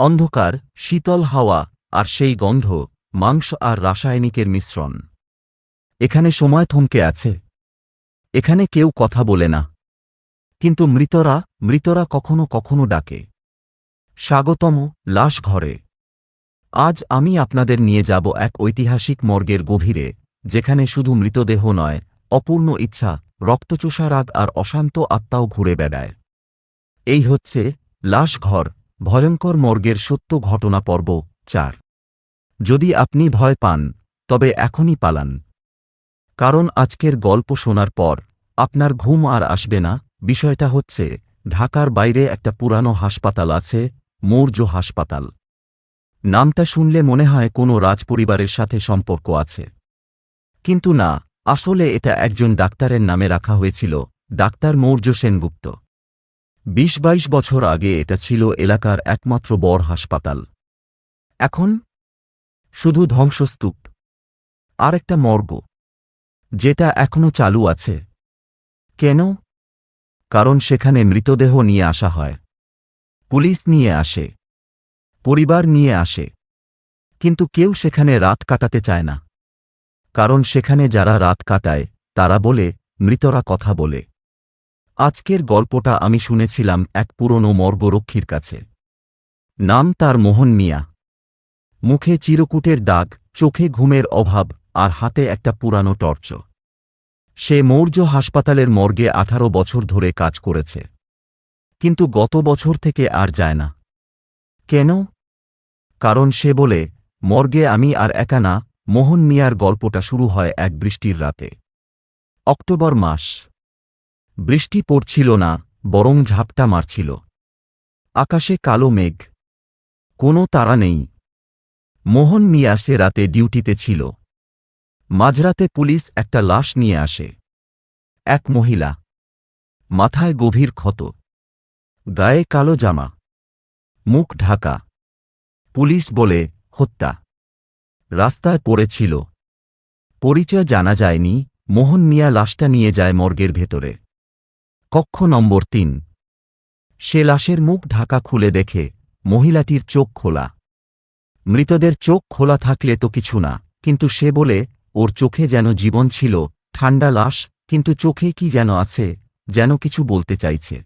অন্ধকার, শীতল হাওয়া, আর সেই গন্ধ, মাংস আর রাসায়নিকের মিশ্রণ। এখানে সময় থমকে আছে। এখানে কেউ কথা বলে না। কিন্তু মৃতরা মৃতরা কখনো কখনো ডাকে। স্বাগতম, লাশ ঘরে। আজ আমি আপনাদের নিয়ে যাব এক ঐতিহাসিক মর্গের গভীরে, যেখানে শুধু মৃতদেহ নয়, অপূর্ণ ইচ্ছা, রক্তচোষা রাগ আর অশান্ত আত্মাও ঘুরে বেড়ায়। এই হচ্ছে লাশঘর ভয়ঙ্কর মর্গের সত্য ঘটনা পর্ব চার। যদি আপনি ভয় পান, তবে এখনই পালান। কারণ আজকের গল্প শোনার পর আপনার ঘুম আর আসবে না। বিষয়টা হচ্ছে, ঢাকার বাইরে একটা পুরানো হাসপাতাল আছে, মৌর্য হাসপাতাল। নামটা শুনলে মনে হয় কোনো রাজপরিবারের সাথে সম্পর্ক আছে। কিন্তু না, আসলে এটা একজন ডাক্তারের নামে রাখা হয়েছিল, ডাক্তার মৌর্য সেনগুপ্ত। বিশ বাইশ বছর আগে এটা ছিল এলাকার একমাত্র বড় হাসপাতাল। এখন, শুধু ধ্বংসস্তূপ। আর একটা মর্গ, যেটা এখনও চালু আছে। কেন? কারণ সেখানে মৃতদেহ নিয়ে আসা হয়। পুলিশ নিয়ে আসে। পরিবার নিয়ে আসে। কিন্তু কেউ সেখানে রাত কাটাতে চায় না। কারণ সেখানে যারা রাত কাটায়, তারা বলে, মৃতরা কথা বলে। আজকের গল্পটা আমি শুনেছিলাম এক পুরনো মর্গরক্ষীর কাছে। নাম তার মোহন মিয়া। মুখে চিরকুটের দাগ, চোখে ঘুমের অভাব, আর হাতে একটা পুরানো টর্চ। সে মৌর্য হাসপাতালের মর্গে আঠারো বছর ধরে কাজ করেছে। কিন্তু গত বছর থেকে আর যায় না। কেন? কারণ সে বলে, মর্গে আমি আর একা না, মোহন মিয়ার গল্পটা শুরু হয় এক বৃষ্টির রাতে। অক্টোবর মাস। বৃষ্টি পড়ছিল না, বরং ঝাপটা মারছিল। আকাশে কালো মেঘ। কোনো তারা নেই। মোহন মিয়া সে রাতে ডিউটিতে ছিল। মাঝরাতে পুলিশ একটা লাশ নিয়ে আসে। এক মহিলা। মাথায় গভীর ক্ষত। গায়ে কালো জামা। মুখ ঢাকা। পুলিশ বলে, হত্যা। রাস্তায় পড়েছিল। পরিচয় জানা যায়নি, মোহন মিয়া লাশটা নিয়ে যায় মর্গের ভেতরে। কক্ষ নম্বর তিন। সে লাশের মুখ ঢাকা খুলে দেখে, মহিলাটির চোখ খোলা। মৃতদের চোখ খোলা থাকলে তো কিছু না, কিন্তু সে বলে, ওর চোখে যেন জীবন ছিল, ঠান্ডা লাশ, কিন্তু চোখে কি যেন আছে, যেন কিছু বলতে চাইছে।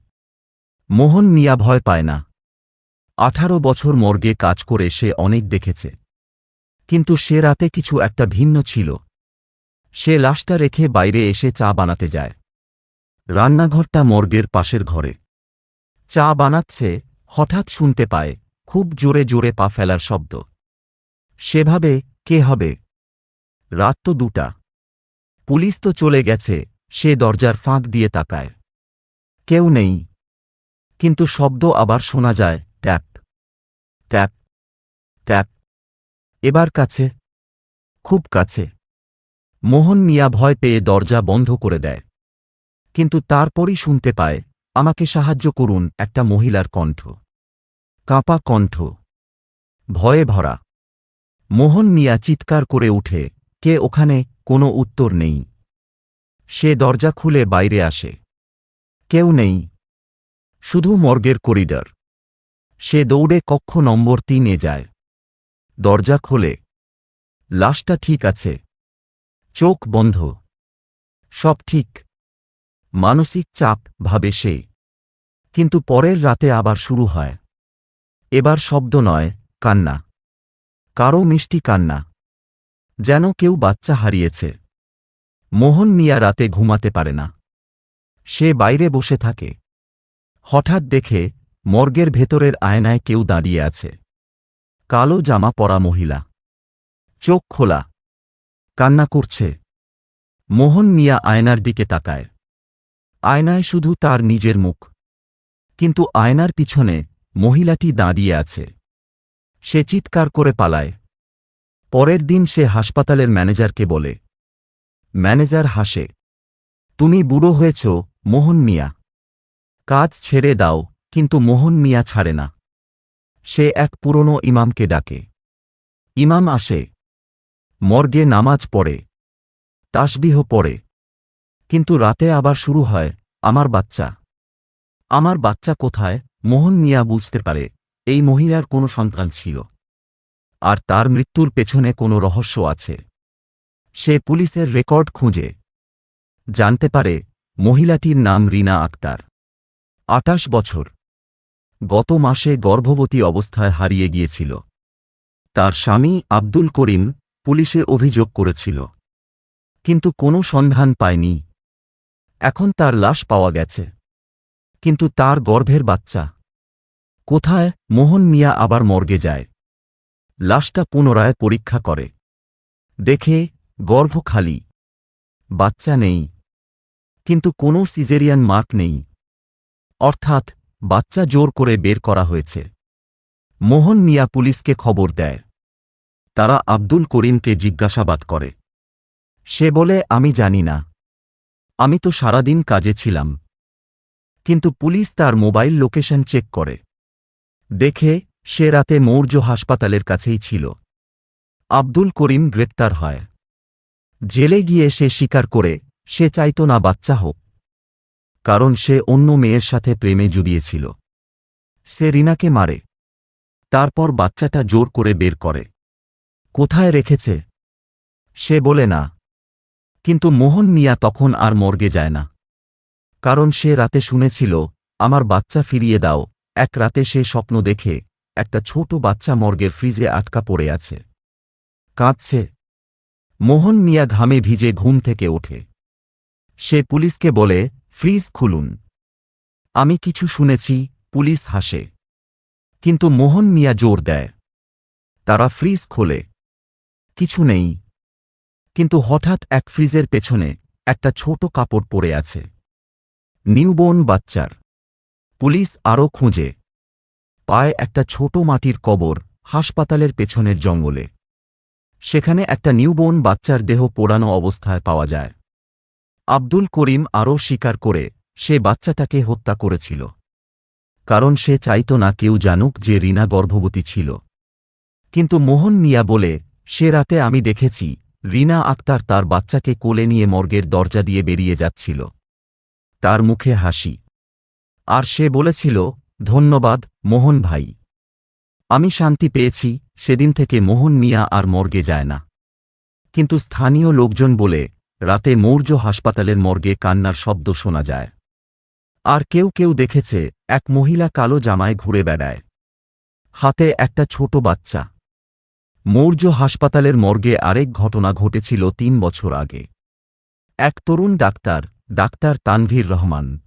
মোহন মিয়া ভয় পায় না। আঠারো বছর মর্গে কাজ করে সে অনেক দেখেছে। কিন্তু সে রাতে কিছু একটা ভিন্ন ছিল। সে লাশটা রেখে বাইরে এসে চা বানাতে যায়। রান্নাঘরটা মর্গের পাশের ঘরে। চা বানাচ্ছে, হঠাৎ শুনতে পায়, খুব জোরে জোরে পা ফেলার শব্দ। সেভাবে কে হবে? রাত তো দুটা। পুলিশ তো চলে গেছে, সে দরজার ফাঁক দিয়ে তাকায়। কেউ নেই। কিন্তু শব্দ আবার শোনা যায়, ট্যাপ। ট্যাপ। ট্যাপ। এবার কাছে। খুব কাছে। মোহন মিয়া ভয় পেয়ে দরজা বন্ধ করে দেয়। কিন্তু তারপরই শুনতে পায়, আমাকে সাহায্য করুন একটা মহিলার কণ্ঠ। কাঁপা কণ্ঠ। ভয়ে ভরা। মোহন মিয়া চিৎকার করে উঠে, কে ওখানে? কোনো উত্তর নেই। সে দরজা খুলে বাইরে আসে। কেউ নেই। শুধু মর্গের করিডর। সে দৌড়ে কক্ষ নম্বর তিনে যায়। দরজা খোলে। লাশটা ঠিক আছে। চোখ বন্ধ। সব ঠিক। মানসিক চাপ ভাবে সে। কিন্তু পরের রাতে আবার শুরু হয়। এবার শব্দ নয়, কান্না। কারও মিষ্টি কান্না। যেন কেউ বাচ্চা হারিয়েছে। মোহন মিয়া রাতে ঘুমাতে পারে না। সে বাইরে বসে থাকে। হঠাৎ দেখে মর্গের ভেতরের আয়নায় কেউ দাঁড়িয়ে আছে। কালো জামা পরা মহিলা। চোখ খোলা। কান্না করছে। মোহন মিয়া আয়নার দিকে তাকায়। আয়নায় শুধু তার নিজের মুখ। কিন্তু আয়নার পিছনে মহিলাটি দাঁড়িয়ে আছে। সে চিৎকার করে পালায়। পরের দিন সে হাসপাতালের ম্যানেজারকে বলে, ম্যানেজার হাসে। তুমি বুড়ো হয়েছ, মোহন মিয়া। কাজ ছেড়ে দাও, কিন্তু মোহন মিয়া ছাড়ে না। সে এক পুরনো ইমামকে ডাকে। ইমাম আসে। মর্গে নামাজ পড়ে। তাসবিহ পড়ে। কিন্তু রাতে আবার শুরু হয় আমার বাচ্চা। আমার বাচ্চা কোথায়, মোহন মিয়া বুঝতে পারে, এই মহিলার কোনো সন্তান ছিল। আর তার মৃত্যুর পেছনে কোনো রহস্য আছে। সে পুলিশের রেকর্ড খুঁজে। জানতে পারে, মহিলাটির নাম রিনা আক্তার। আটাশ বছর। গত মাসে গর্ভবতী অবস্থায় হারিয়ে গিয়েছিল। তার স্বামী আব্দুল করিম পুলিশে অভিযোগ করেছিল। কিন্তু কোনো সন্ধান পায়নি। এখন তার লাশ পাওয়া গেছে। কিন্তু তার গর্ভের বাচ্চা। কোথায়? মোহন মিয়া আবার মর্গে যায়। লাশটা পুনরায় পরীক্ষা করে। দেখে, গর্ভ খালি। বাচ্চা নেই। কিন্তু কোনো সিজেরিয়ান মার্ক নেই। অর্থাৎ, বাচ্চা জোর করে বের করা হয়েছে। মোহন মিয়া পুলিশকে খবর দেয়। তারা আব্দুল করিমকে জিজ্ঞাসাবাদ করে। সে বলে, আমি জানি না। আমি তো সারাদিন কাজে ছিলাম। কিন্তু পুলিশ তার মোবাইল লোকেশন চেক করে। দেখে সে রাতে মৌর্য হাসপাতালের কাছেই ছিল। আব্দুল করিম গ্রেপ্তার হয়। জেলে গিয়ে সে স্বীকার করে, সে চাইত না বাচ্চা হোক। কারণ সে অন্য মেয়ের সাথে প্রেমে জুড়িয়েছিল। সে রিনাকে মারে। তারপর বাচ্চাটা জোর করে বের করে। কোথায় রেখেছে? সে বলে না। কিন্তু মোহন মিয়া তখন আর মর্গে যায় না। কারণ সে রাতে শুনেছিল, আমার বাচ্চা ফিরিয়ে দাও। এক রাতে সে স্বপ্ন দেখে একটা ছোট বাচ্চা মর্গের ফ্রিজে আটকা পড়ে আছে। কাঁদছে। মোহন মিয়া ঘামে ভিজে ঘুম থেকে ওঠে। সে পুলিশকে বলে, ফ্রিজ খুলুন। আমি কিছু শুনেছি, পুলিশ হাসে। কিন্তু মোহন মিয়া জোর দেয়। তারা ফ্রিজ খোলে। কিছু নেই। কিন্তু হঠাৎ এক ফ্রিজের পেছনে একটা ছোট কাপড় পড়ে আছে। নিউবোর্ন বাচ্চার। পুলিশ আরও খুঁজে। পায় একটা ছোট মাটির কবর হাসপাতালের পেছনের জঙ্গলে। সেখানে একটা নিউবোর্ন বাচ্চার দেহ পোড়ানো অবস্থায় পাওয়া যায়। আব্দুল করিম আরও স্বীকার করে সে বাচ্চাটাকে হত্যা করেছিল। কারণ সে চাইত না কেউ জানুক যে রিনা গর্ভবতী ছিল। কিন্তু মোহন মিয়া বলে, সে রাতে আমি দেখেছি রিনা আক্তার তার বাচ্চাকে কোলে নিয়ে মর্গের দরজা দিয়ে বেরিয়ে যাচ্ছিল। তার মুখে হাসি। আর সে বলেছিল, ধন্যবাদ, মোহন ভাই। আমি শান্তি পেয়েছি, সেদিন থেকে মোহন, মিয়া আর মর্গে যায় না। কিন্তু স্থানীয় লোকজন বলে, রাতে মৌর্য হাসপাতালের মর্গে কান্নার শব্দ শোনা যায়। আর কেউ কেউ দেখেছে, এক মহিলা কালো জামায় ঘুরে বেড়ায়। হাতে একটা ছোট বাচ্চা। মৌর্য হাসপাতালের মর্গে আরেক ঘটনা ঘটেছিল তিন বছর আগে। এক তরুণ ডাক্তার ডাক্তার তানভীর রহমান।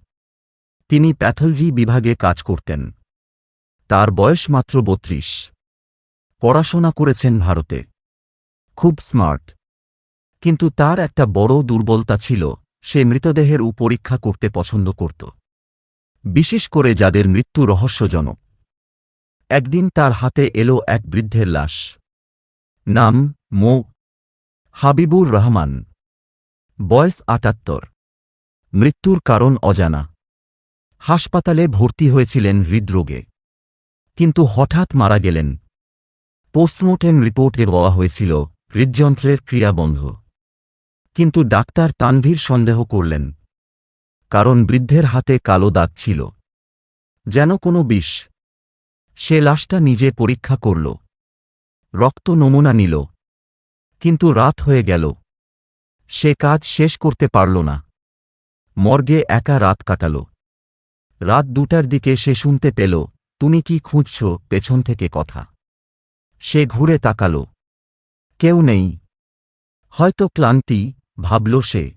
তিনি প্যাথলজি বিভাগে কাজ করতেন। তার বয়স মাত্র বত্রিশ। পড়াশোনা করেছেন ভারতে। খুব স্মার্ট। কিন্তু তার একটা বড় দুর্বলতা ছিল, সে মৃতদেহের উপরীক্ষা করতে পছন্দ করত। বিশেষ করে যাদের মৃত্যু রহস্যজনক। একদিন তার হাতে এলো এক বৃদ্ধের লাশ। নাম মো। হাবিবুর রহমান। বয়স আটাত্তর। মৃত্যুর কারণ অজানা। হাসপাতালে ভর্তি হয়েছিলেন হৃদরোগে। কিন্তু হঠাৎ মারা গেলেন। পোস্টমর্টেম রিপোর্টে বলা হয়েছিল, হৃদযন্ত্রের ক্রিয়া বন্ধ। কিন্তু ডাক্তার তানভীর সন্দেহ করলেন। কারণ বৃদ্ধের হাতে কালো দাগ ছিল। যেন কোনো বিষ। সে লাশটা নিজে পরীক্ষা করল। রক্ত নমুনা নিল। কিন্তু রাত হয়ে গেল। সে কাজ শেষ করতে পারল না। মর্গে একা রাত কাটাল। রাত দুটার দিকে সে শুনতে পেল, তুমি কি খুঁজছ পেছন থেকে কথা? সে ঘুরে তাকাল। কেউ নেই। হয়তো ক্লান্তি, ভাবল সে।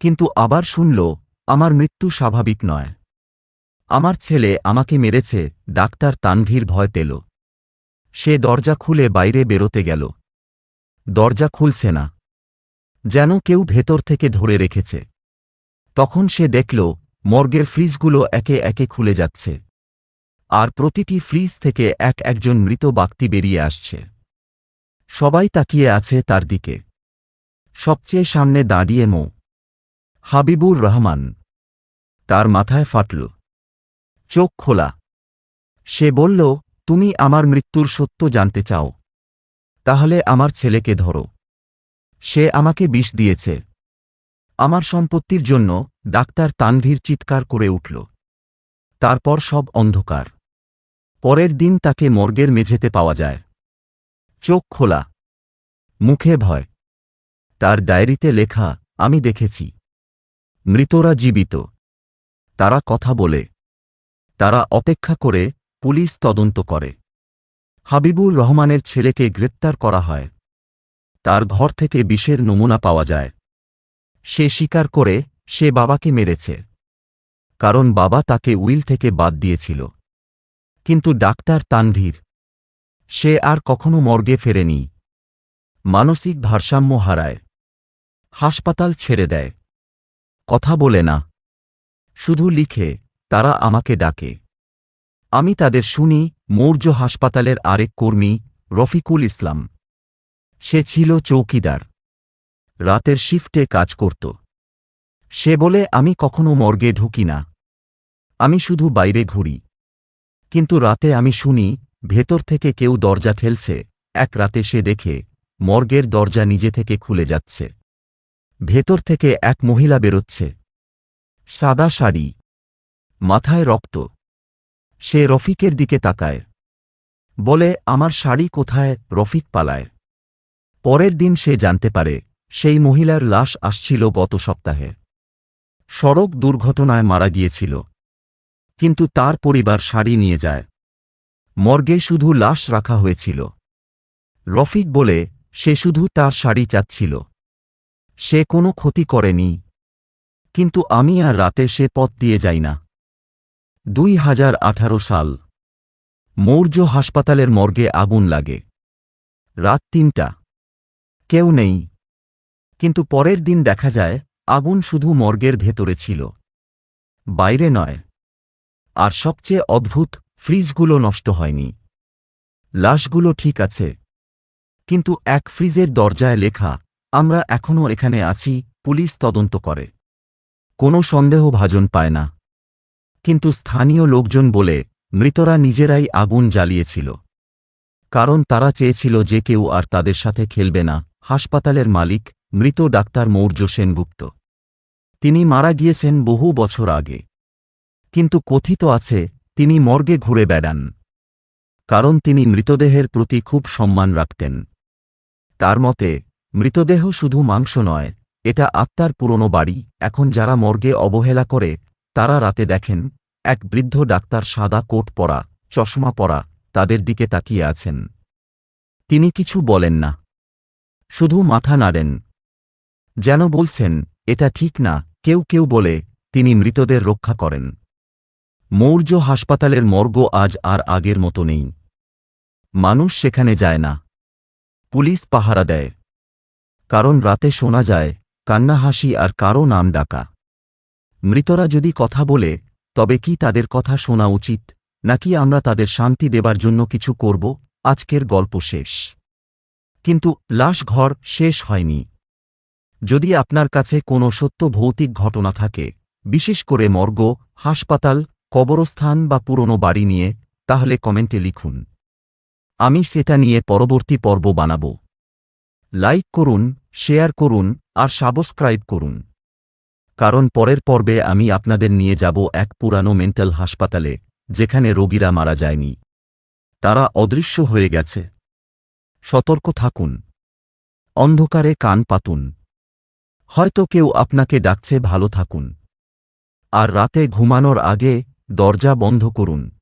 কিন্তু আবার শুনল, আমার মৃত্যু স্বাভাবিক নয়। আমার ছেলে আমাকে মেরেছে, ডাক্তার তানভীর ভয় পেল। সে দরজা খুলে বাইরে বেরোতে গেল। দরজা খুলছে না। যেন কেউ ভেতর থেকে ধরে রেখেছে। তখন সে দেখল, মর্গের ফ্রিজগুলো একে একে খুলে যাচ্ছে। আর প্রতিটি ফ্রিজ থেকে এক একজন মৃত ব্যক্তি বেরিয়ে আসছে। সবাই তাকিয়ে আছে তার দিকে। সবচেয়ে সামনে দাঁড়িয়ে মো। হাবিবুর রহমান। তার মাথায় ফাটল। চোখ খোলা। সে বলল তুমি আমার মৃত্যুর সত্য জানতে চাও। তাহলে আমার ছেলেকে ধরো। সে আমাকে বিষ দিয়েছে। আমার সম্পত্তির জন্য ডাক্তার তানভীর চিৎকার করে উঠল। তারপর সব অন্ধকার। পরের দিন তাকে মর্গের মেঝেতে পাওয়া যায়। চোখ খোলা। মুখে ভয়। তার ডায়েরিতে লেখা, আমি দেখেছি। মৃতরা জীবিত। তারা কথা বলে। তারা অপেক্ষা করে পুলিশ তদন্ত করে। হাবিবুর রহমানের ছেলেকে গ্রেপ্তার করা হয়। তার ঘর থেকে বিষের নমুনা পাওয়া যায়। সে স্বীকার করে সে বাবাকে মেরেছে। কারণ বাবা তাকে উইল থেকে বাদ দিয়েছিল। কিন্তু ডাক্তার তানভীর, সে আর কখনো মর্গে ফেরেনি। মানসিক ভারসাম্য হারায়। হাসপাতাল ছেড়ে দেয়। কথা বলে না। শুধু লিখে, তারা আমাকে ডাকে। আমি তাদের শুনি, মৌর্য হাসপাতালের আরেক কর্মী, রফিকুল ইসলাম। সে ছিল চৌকিদার। রাতের শিফটে কাজ করত। সে বলে, আমি কখনো মর্গে ঢুকি না। আমি শুধু বাইরে ঘুরি। কিন্তু রাতে আমি শুনি, ভেতর থেকে কেউ দরজা ঠেলছে। এক রাতে সে দেখে, মর্গের দরজা নিজে থেকে খুলে যাচ্ছে। ভেতর থেকে এক মহিলা বেরোচ্ছে। সাদা শাড়ি। মাথায় রক্ত। সে রফিকের দিকে তাকায়। বলে, আমার শাড়ি কোথায়? রফিক পালায়। পরের দিন সে জানতে পারে, সেই মহিলার লাশ আসছিল গত সপ্তাহে। সড়ক দুর্ঘটনায় মারা গিয়েছিল। কিন্তু তার পরিবার শাড়ি নিয়ে যায়। মর্গে শুধু লাশ রাখা হয়েছিল। রফিক বলে, সে শুধু তার শাড়ি চাচ্ছিল। সে কোনো ক্ষতি করেনি। কিন্তু আমি আর রাতে সে পথ দিয়ে যাই না। দুই হাজার আঠারো সাল। মৌর্য হাসপাতালের মর্গে আগুন লাগে। রাত তিনটা। কেউ নেই। কিন্তু পরের দিন দেখা যায়, আগুন শুধু মর্গের ভেতরে ছিল। বাইরে নয়। আর সবচেয়ে অদ্ভুত, ফ্রিজগুলো নষ্ট হয়নি। লাশগুলো ঠিক আছে। কিন্তু এক ফ্রিজের দরজায় লেখা, আমরা এখনও এখানে আছি, পুলিশ তদন্ত করে। কোনো সন্দেহ ভাজন পায় না। কিন্তু স্থানীয় লোকজন বলে, মৃতরা নিজেরাই আগুন জ্বালিয়েছিল। কারণ তারা চেয়েছিল যে কেউ আর তাদের সাথে খেলবে না। হাসপাতালের মালিক, মৃত ডাক্তার মৌর্য সেনগুপ্ত। তিনি মারা গিয়েছেন বহু বছর আগে। কিন্তু কথিত আছে, তিনি মর্গে ঘুরে বেড়ান। কারণ তিনি মৃতদেহের প্রতি খুব সম্মান রাখতেন। তার মতে, মৃতদেহ শুধু মাংস নয়, এটা আত্মার পুরনো বাড়ি। এখন যারা মর্গে অবহেলা করে তারা রাতে দেখেন, এক বৃদ্ধ ডাক্তার সাদা কোট পরা, চশমা পরা, তাদের দিকে তাকিয়ে আছেন। তিনি কিছু বলেন না। শুধু মাথা নাড়েন। যেন বলছেন, এটা ঠিক না, কেউ কেউ বলে, তিনি মৃতদের রক্ষা করেন। মৌর্য হাসপাতালের মর্গ আজ আর আগের মতো নেই। মানুষ সেখানে যায় না। পুলিশ পাহারা দেয়। কারণ রাতে শোনা যায় কান্নাহাসি আর কারও নাম ডাকা। মৃতরা যদি কথা বলে, তবে কি তাদের কথা শোনা উচিত, নাকি আমরা তাদের শান্তি দেবার জন্য কিছু করব? আজকের গল্প শেষ। কিন্তু লাশ ঘর শেষ হয়নি। যদি আপনার কাছে কোনো সত্য ভৌতিক ঘটনা থাকে, বিশেষ করে মর্গ, হাসপাতাল, কবরস্থান বা পুরনো বাড়ি নিয়ে, তাহলে কমেন্টে লিখুন। আমি সেটা নিয়ে পরবর্তী পর্ব বানাব। লাইক করুন, শেয়ার করুন, আর সাবস্ক্রাইব করুন। কারণ পরের পর্বে আমি আপনাদের নিয়ে যাব এক পুরানো মেন্টাল হাসপাতালে, যেখানে রোগীরা মারা যায়নি। তারা অদৃশ্য হয়ে গেছে। সতর্ক থাকুন। অন্ধকারে কান পাতুন। হয়তো কেউ আপনাকে ডাকছে, ভালো থাকুন। আর রাতে ঘুমানোর আগে দরজা বন্ধ করুন।